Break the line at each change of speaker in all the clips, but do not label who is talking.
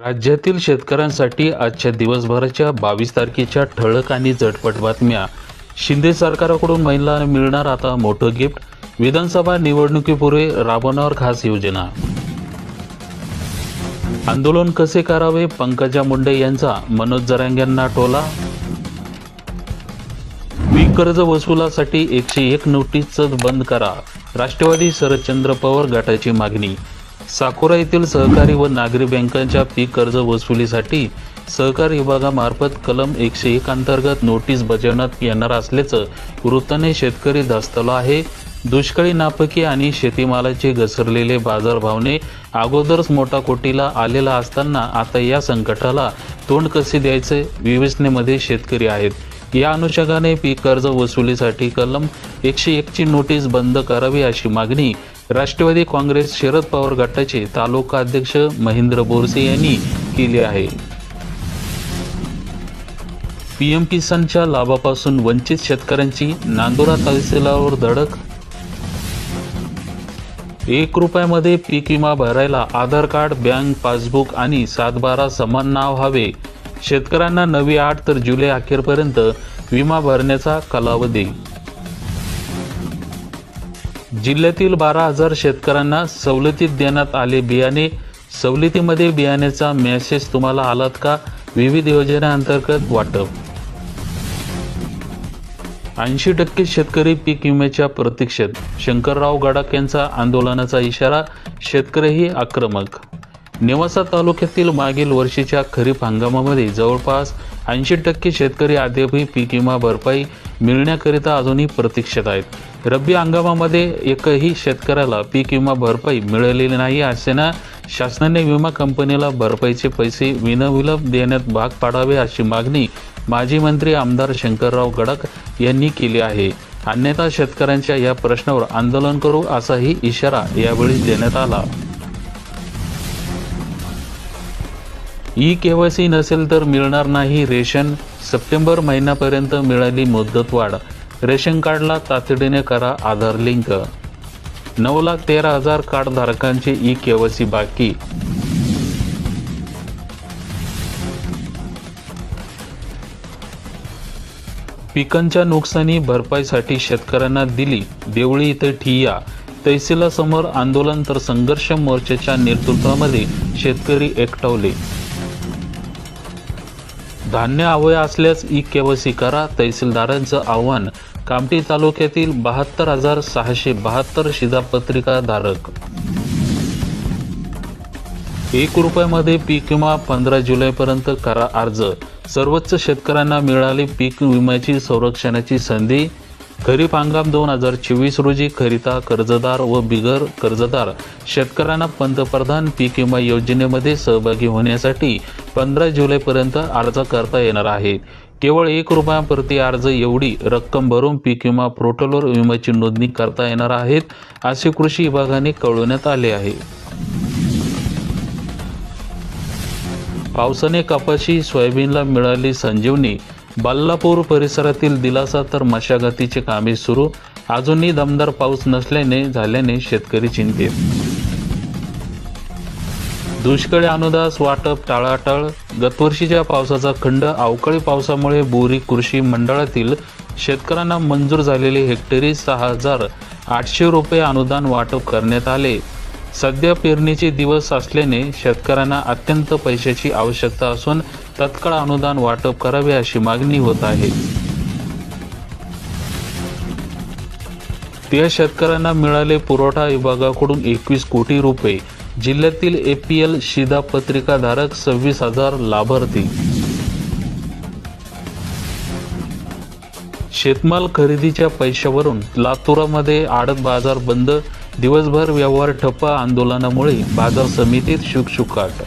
राज्यातील शेतकऱ्यांसाठी आजच्या दिवसभराच्या बावीस तारखेच्या ठळक आणि झटपट बातम्या. शिंदे सरकारकडून महिलांना मिळणार आता मोठं गिफ्ट. विधानसभा निवडणुकीपूर्वी राबवणार खास योजना. आंदोलन कसे करावे? पंकजा मुंडे यांचा मनोज जरांग्यांना टोला. पीक कर्ज वसुलासाठी एकशे एक नोटीसच बंद करा. राष्ट्रवादी शरदचंद्र पवार गटाची मागणी. साकोरा येथील सहकारी व नागरी बँकांच्या पीक कर्ज वसुलीसाठी सहकार विभागामार्फत कलम एकशे एक अंतर्गत नोटीस बजावण्यात येणार असल्याचं वृत्ताने शेतकरी धास्तला आहे. दुष्काळी नापकी आणि शेतीमालाचे घसरलेले बाजारभावने अगोदरच मोठा कोटीला आलेला असताना आता या संकटाला तोंड कसे द्यायचे विवेचनेमध्ये शेतकरी आहेत. या अनुषंगाने पीक कर्ज वसुलीसाठी कलम एकशे एकची नोटीस बंद करावी अशी मागणी राष्ट्रवादी काँग्रेस शरद पवार गटाचे तालुका अध्यक्ष महेंद्र बोरसे यांनी केले आहे. पीएम किसानच्या लाभापासून वंचित शेतकऱ्यांची नांदुरा तहसीलावर धडक. एक रुपयामध्ये पीक विमा भरायला आधार कार्ड बँक पासबुक आणि सातबारा समान नाव हवे. शेतकऱ्यांना नवी आठ तर जुलै अखेरपर्यंत विमा भरण्याचा कालावधी जिल्ह्यातील बारा हजार शेतकऱ्यांना सवलतीत देण्यात आले बियाणे. सवलतीमध्ये बियाण्याचा मेसेज तुम्हाला आलात का? विविध योजनेअंतर्गत वाटप. ऐंशी टक्के शेतकरी पीक विम्याच्या प्रतीक्षेत. शंकरराव गडाख यांचा आंदोलनाचा इशारा शेतकरीही आक्रमक. नेवासा तालुक्यातील मागील वर्षीच्या खरीप हंगामामध्ये जवळपास ऐंशी टक्के शेतकरी अद्यापही पीक विमा भरपाई मिळण्याकरिता अजूनही प्रतीक्षेत आहेत. रब्बी हंगामामध्ये एकही शेतकऱ्याला पीक विमा भरपाई मिळालेली नाही असेना शासनाने विमा कंपनीला भरपाईचे पैसे विनाविलंब देण्यात भाग पाडावे अशी मागणी माजी मंत्री आमदार शंकरराव गडक यांनी केली आहे. अन्यथा शेतकऱ्यांच्या या प्रश्नावर आंदोलन करू असाही इशारा यावेळी देण्यात आला. ई केवायसी नसेल तर मिळणार नाही रेशन. सप्टेंबर महिन्यापर्यंत मिळाली मुदतवाढ. रेशन कार्डला तातडीने करा आधार लिंक. नऊ लाख तेरा हजार कार्डधारकांचे ई केवायसी बाकी. पिकांच्या नुकसानी भरपाईसाठी शेतकऱ्यांना दिली देवळी इथे ठिय्या. तहसीलासमोर आंदोलन तर संघर्ष मोर्चाच्या नेतृत्वामध्ये शेतकरी एकटवले. धान्य अवय असल्यास ई केवायसी करा तहसीलदारांचं आव्हान कामठी तालुक्यातील बहात्तर हजार सहाशे बहात्तर शिधापत्रिका धारक. एक रुपयामध्ये पीक विमा पंधरा जुलैपर्यंत करा अर्ज. सर्वोच्च शेतकऱ्यांना मिळाली पीक विम्याची संरक्षणाची संधी. खरीप हंगाम दोन हजार चोवीस रोजी खरिता कर्जदार व बिगर कर्जदार. शेतकऱ्यांना पंतप्रधान पीक विमा योजनेमध्ये सहभागी होण्यासाठी पंधरा जुलैपर्यंत अर्ज करता येणार आहे केवळ एक रुपयाप्रति अर्ज एवढी रक्कम भरून पीक विमा पोर्टलवर विम्याची नोंदणी करता येणार आहेत असे कृषी विभागाने कळवण्यात आले आहे. पावसाने कपाशी सोयाबीनला मिळाली संजीवनी. बल्लापूर परिसरातील दिलासा तर मशागतीचे कामे सुरू. अजूनही दमदार पाऊस नसल्याने झाल्याने शेतकरी चिंतित. दुष्काळी अनुदास वाटप टाळाटाळ. गतवर्षीच्या पावसाचा खंड अवकाळी पावसामुळे बोरी कृषी मंडळातील शेतकऱ्यांना मंजूर झालेले हेक्टरी सहा हजार आठशे रुपये अनुदान वाटप करण्यात आले. सध्या पेरणीचे दिवस असल्याने शेतकऱ्यांना अत्यंत पैशाची आवश्यकता असून तत्काळ अनुदान वाटप करावे अशी मागणी होत आहे. त्या शेतकऱ्यांना मिळाले पुरवठा विभागाकडून एकवीस कोटी रुपये. जिल्ह्यातील एपीएल शिधापत्रिकाधारक सव्वीस हजार लाभार्थी. शेतमाल खरेदीच्या पैशावरून लातूरामध्ये आडत बाजार बंद दिवसभर व्यवहार ठप्प आंदोलनामुळे बाजार समितीत शुकशुकाट.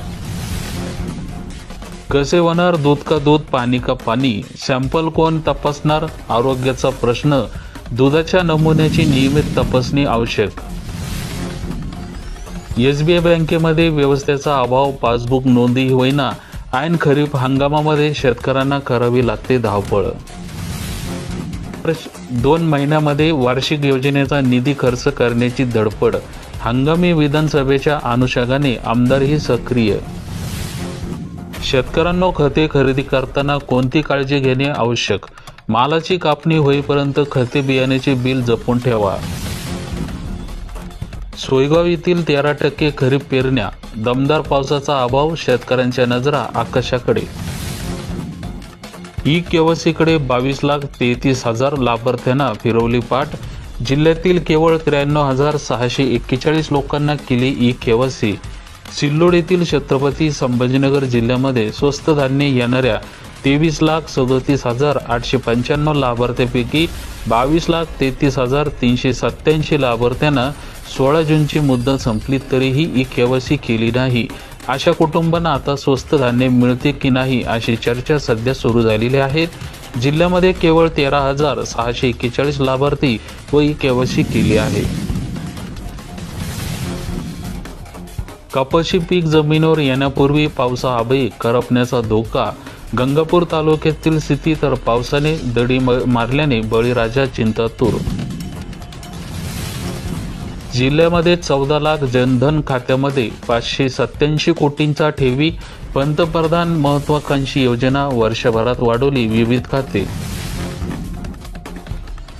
कसे होणार दूध का दूध पाणी का पाणी सॅम्पल कोण तपासणार? आरोग्याचा प्रश्न दुधाच्या नमुन्याची नियमित तपासणी आवश्यक. एस बी आय बँकेमध्ये व्यवस्थेचा अभाव पासबुक नोंदी होईना ऐन खरीप हंगामामध्ये शेतकऱ्यांना करावी लागते धावपळ. दोन महिन्यामध्ये वार्षिक योजनेचा निधी खर्च करण्याची धडपड. हंगामी विधानसभेच्या अनुषंगाने आमदारही सक्रिय. शेतकऱ्यांना खते खरेदी करताना कोणती काळजी घेणे आवश्यक? मालाची कापणी होईपर्यंत खते बियाण्याचे बिल जपून ठेवा. सोयगाव येथील तेरा टक्के खरीप पेरण्या दमदार पावसाचा अभाव शेतकऱ्यांच्या नजरा आकाशाकडे. ई केवसीकडे बावीस लाख तेहतीस हजार लाभार्थ्यांना फिरवली पाठ. जिल्ह्यातील केवळ त्र्याण्णव हजार सहाशे एक्केचाळीस लोकांना केली ई केवसी सिल्लोड येथील छत्रपती संभाजीनगर जिल्ह्यामध्ये स्वस्त धान्य येणाऱ्या तेवीस लाख सदोतीस हजार आठशे पंच्याण्णव लाभार्थ्यांपैकी बावीस लाख तेहतीस हजार तीनशे सत्याऐंशी लाभार्थ्यांना सोळा जूनची मुद्दा संपली तरीही ई केवायसी केली नाही. अशा कुटुंबांना आता स्वस्त धान्य मिळते की नाही अशी चर्चा सध्या सुरू झालेली आहे. जिल्ह्यामध्ये केवळ तेरा हजार सहाशे एक्केचाळीस लाभार्थी व ई केवायसी केली आहे. कपाशी पीक जमिनीवर येण्यापूर्वी पावसाअभावी करपण्याचा धोका. गंगापूर तालुक्यातील स्थिती तर पावसाने दडी मारल्याने बळीराजा चिंतातूर जिल्ह्यामध्ये चौदा लाख जनधन खात्यामध्ये पाचशे सत्याऐंशी कोटींचा ठेवी पंतप्रधान महत्वाकांक्षी योजना वर्षभरात वाढवली विविध खाते.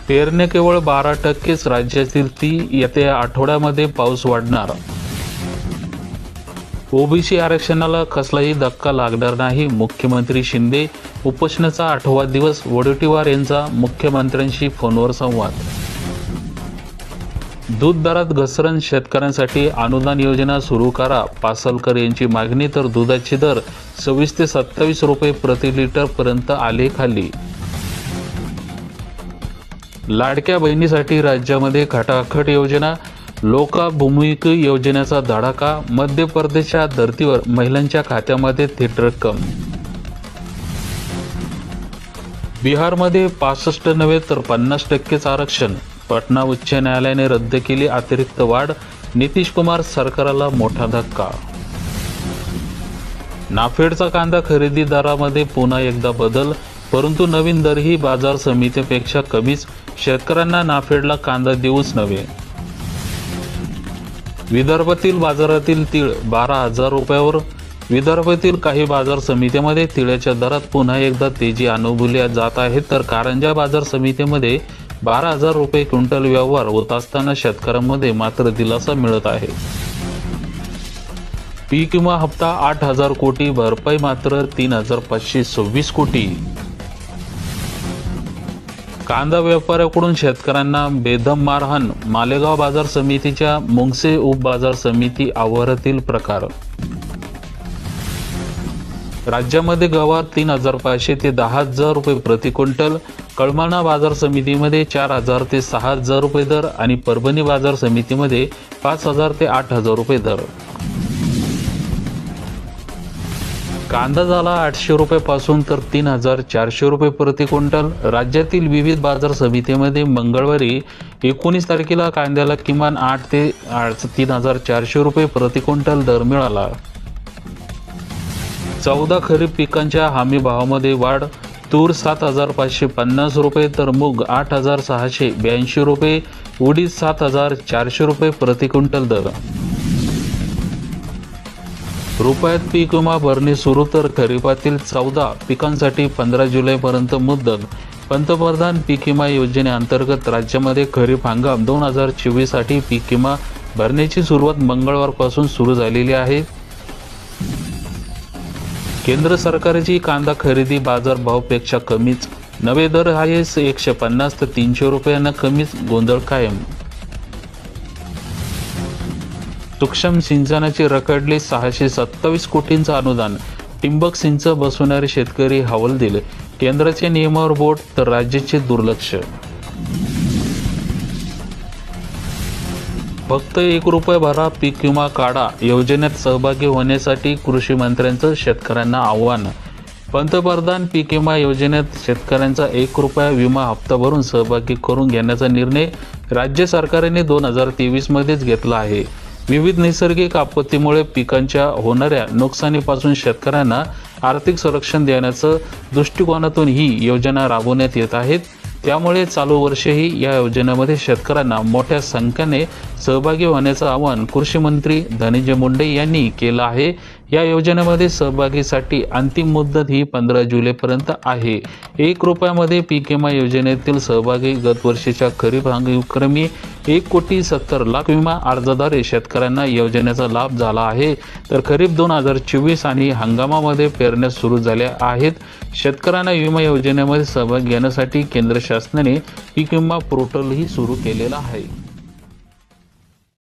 पेरणे केवळ बारा टक्केच राज्यातील ती येत्या आठवड्यामध्ये पाऊस वाढणार. ओबीसी आरक्षणाला कसलाही धक्का लागणार नाही मुख्यमंत्री शिंदे उपोषणाचा आठवा दिवस वडेट्टीवार यांचा मुख्यमंत्र्यांशी फोनवर संवाद. दूध दरात घसरण शेतकऱ्यांसाठी अनुदान योजना सुरू करा. पासलकर यांची मागणी तर दुधाचे दर सव्वीस ते सत्तावीस रुपये प्रति लिटर पर्यंत आले खाली. लाडक्या बहिणीसाठी राज्यामध्ये खटाखट योजना लोकाभूमिक योजनेचा धडाका मध्य प्रदेशच्या धर्तीवर महिलांच्या खात्यामध्ये थेट रक्कम. बिहारमध्ये पासष्ट नव्हे तर पन्नास टक्केच आरक्षण. पटना उच्च न्यायालयाने रद्द केली अतिरिक्त वाढ नितीश कुमार सरकारला मोठा धक्का. नाफेडचा कांदा खरेदी दरामध्ये पुन्हा एकदा बदल परंतु नवीन दरही बाजार समितीपेक्षा कमीच शेतकऱ्यांना नाफेडला कांदा देऊच नव्हे. विदर्भातील बाजारातील तीळ बारा हजार रुपयावर विदर्भातील काही बाजार समितीमध्ये तिळाच्या दरात पुन्हा एकदा तेजी अनुभवल्या जात आहे तर कारंजा बाजार समितीमध्ये बारा हजार रुपये क्विंटल व्यवहार होत असताना शेतकऱ्यांमध्ये मात्र दिलासा मिळत आहे. पीक विमा हप्ता आठ हजार कोटी भरपाई मात्र तीन हजार पाचशे सव्वीस कोटी. कांदा व्यापाऱ्याकडून शेतकऱ्यांना बेदम मारहाण मालेगाव बाजार समितीच्या मुंगसे उप बाजार समिती आवारातील प्रकार. राज्यामध्ये गवार तीन हजार पाचशे ते दहा हजार रुपये प्रति क्विंटल कळमाना बाजार समितीमध्ये चार हजार ते सहा हजार रुपये दर आणि परभणी बाजार समितीमध्ये पाच हजार ते आठ हजार रुपये दर. कांदा झाला आठशे रुपयापासून तर तीन हजार चारशे रुपये प्रति क्विंटल. राज्यातील विविध बाजार समितीमध्ये मंगळवारी एकोणीस तारखेला कांद्याला किमान आठ ते आठ तीन हजार चारशे रुपये प्रति क्विंटल दर मिळाला. चौदा खरीप पिकांच्या हमी भावामध्ये वाढ तूर सात हजार पाचशे पन्नास रुपये तर मूग आठ हजार सहाशे ब्याऐंशी रुपये उडीद सात हजार चारशे रुपये प्रति क्विंटल दर. रुपयात पीक विमा भरणे सुरू तर खरीपातील चौदा पिकांसाठी पंधरा जुलैपर्यंत मुदत पंतप्रधान पीक विमा योजनेअंतर्गत राज्यामध्ये खरीप हंगाम दोन हजार चोवीससाठी पीक विमा भरण्याची सुरुवात मंगळवारपासून सुरू झालेली आहे. केंद्र सरकारची कांदा खरेदी बाजार भावपेक्षा कमीच. नवे दर आहेस एकशे पन्नास ते तीनशे रुपयांना कमीच गोंधळ कायम. सूक्ष्म सिंचनाची रखडली सहाशे सत्तावीस कोटींचं अनुदान. टिंबक सिंच बसवणारे शेतकरी हवालदिल. केंद्राच्या नियमावर बोट तर राज्याचे दुर्लक्ष. फक्त एक रुपये भरा पीक विमा काढा. योजनेत सहभागी होण्यासाठी कृषी मंत्र्यांचं शेतकऱ्यांना आव्हान. पंतप्रधान पीक विमा योजनेत शेतकऱ्यांचा एक रुपया विमा हप्ता भरून सहभागी करून घेण्याचा निर्णय राज्य सरकारने दोन हजार तेवीसमध्येच घेतला आहे. विविध नैसर्गिक आपत्तीमुळे पिकांच्या होणाऱ्या नुकसानीपासून शेतकऱ्यांना आर्थिक संरक्षण देण्याचं दृष्टिकोनातून ही योजना राबवण्यात येत आहेत. त्यामुळे चालू वर्षही या योजनेमध्ये शेतकऱ्यांना मोठ्या संख्येने सहभागी होण्याचं आवाहन कृषी मंत्री धनंजय मुंडे यांनी केलं आहे. या योजनेमध्ये सहभागीसाठी अंतिम मुदत ही पंधरा जुलैपर्यंत आहे. एक रुपयामध्ये पीक विमा योजनेतील सहभागी गत वर्षीच्या खरीप हंगामी एक कोटी सत्तर लाख विमा अर्जाद्वारे शेतकऱ्यांना योजनेचा लाभ झाला आहे. तर खरीप दोन हजार चोवीस आणि हंगामामध्ये पेरण्या सुरू झाल्या आहेत. शेतकऱ्यांना विमा योजनेमध्ये सहभाग घेण्यासाठी केंद्र शासनाने पीक विमा पोर्टलही सुरू केलेलं आहे.